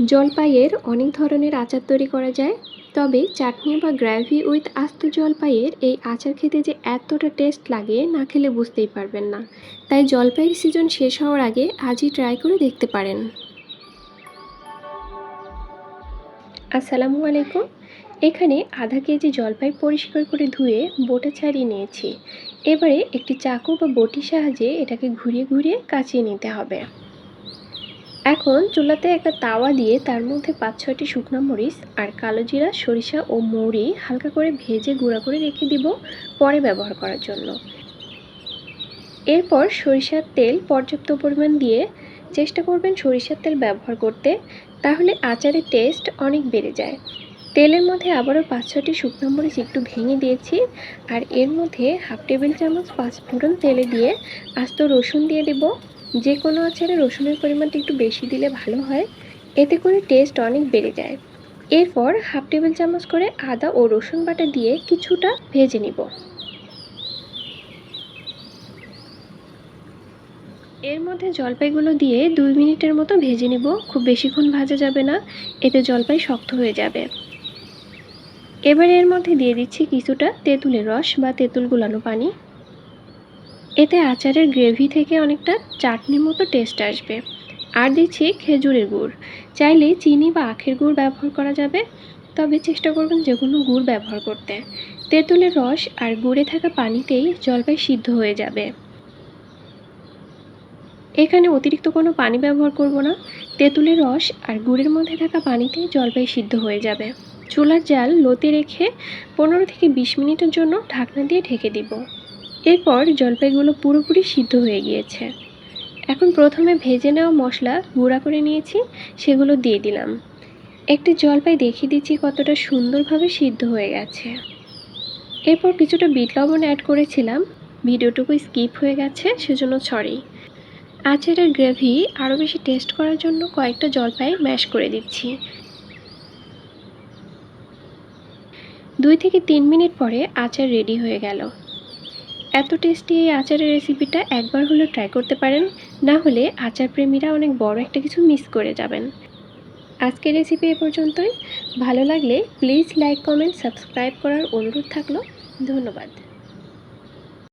জলপাইয়ের অনেক ধরনের আচার তৈরি করা যায়, তবে চাটনি বা গ্র্যাভি উইথ আস্ত জলপাইয়ের এই আচার খেতে যে এতটা টেস্ট লাগে না খেলে বুঝতেই পারবেন না। তাই জলপাইয়ের সিজন শেষ হওয়ার আগে আজই ট্রাই করে দেখতে পারেন। আসসালামু আলাইকুম। এখানে আধা কেজি জলপাই পরিষ্কার করে ধুয়ে বোটা ছাড়িয়ে নিয়েছি। এবারে একটি চাকু বা বটির সাহায্যে এটাকে ঘুরিয়ে ঘুরিয়ে কাচিয়ে নিতে হবে। এখন চুলাতে একটা তাওয়া দিয়ে তার মধ্যে পাঁচ ছয়টি শুকনো মরিচ আর কালো জিরা, সরিষা ও মৌরি হালকা করে ভেজে গুঁড়া করে রেখে দিব পরে ব্যবহার করার জন্য। এরপর সরিষার তেল পর্যাপ্ত পরিমাণ দিয়ে চেষ্টা করবেন সরিষার তেল ব্যবহার করতে, তাহলে আচারের টেস্ট অনেক বেড়ে যায়। তেলের মধ্যে আবারও পাঁচ ছটি শুকনো মরিচ একটু ভেঙে দিয়েছি আর এর মধ্যে হাফ টেবিল চামচ পাঁচফোড়ন তেলে দিয়ে আস্ত রসুন দিয়ে দেব। যে কোনো আচারে রসুনের পরিমাণটা একটু বেশি দিলে ভালো হয়। এতে করে টেস্ট অনেক বেড়ে যায়। এরপর হাফ টেবিল চামচ করে আদা ও রসুন বাটা দিয়ে কিছুটা ভেজে নিব। এর মধ্যে জলপাইগুলো দিয়ে দুই মিনিটের মতো ভেজে নিব। খুব বেশিক্ষণ ভাজা যাবে না। এতে জলপাই শক্ত হয়ে যাবে। এবার এর মধ্যে দিয়ে দিচ্ছি কিছুটা তেঁতুলের রস বা তেঁতুল গুলানো পানি। এতে আচারের গ্রেভি থেকে অনেকটা চাটনির মতো টেস্ট আসবে। আর দিচ্ছি খেজুরের গুড়। চাইলে চিনি বা আখের গুড় ব্যবহার করা যাবে, তবে চেষ্টা করবেন যে কোনো গুড় ব্যবহার করতে। তেঁতুলের রস আর গুড়ে থাকা পানিতেই জলপাই সিদ্ধ হয়ে যাবে। এখানে অতিরিক্ত কোনো পানি ব্যবহার করব না। তেঁতুলের রস আর গুড়ের মধ্যে থাকা পানিতেই জলপাই সিদ্ধ হয়ে যাবে। চুলার জাল লোতে রেখে পনেরো থেকে বিশ মিনিটের জন্য ঢাকনা দিয়ে ঢেকে দিব। এরপর জলপাইগুলো পুরোপুরি সিদ্ধ হয়ে গিয়েছে। এখন প্রথমে ভেজে নেওয়া মশলা গুঁড়া করে নিয়েছি, সেগুলো দিয়ে দিলাম। একটি জলপাই দেখিয়ে দিচ্ছি কতটা সুন্দরভাবে সিদ্ধ হয়ে গেছে। এরপর কিছুটা বিট লবণ অ্যাড করেছিলাম। ভিডিওটুকু স্কিপ হয়ে গেছে, সেজন্য সরি। আচারের গ্রেভি আরও বেশি টেস্ট করার জন্য কয়েকটা জলপাই ম্যাশ করে দিচ্ছি। দুই থেকে তিন মিনিট পরে আচার রেডি হয়ে গেল। এত টেস্টি এই আচারের রেসিপিটা একবার হলেও ট্রাই করতে পারেন। না হলে আচার প্রেমীরা অনেক বড় একটা কিছু মিস করে যাবেন। আজকের রেসিপি এ পর্যন্তই। ভালো লাগলে প্লিজ লাইক কমেন্ট সাবস্ক্রাইব করার অনুরোধ থাকল। ধন্যবাদ।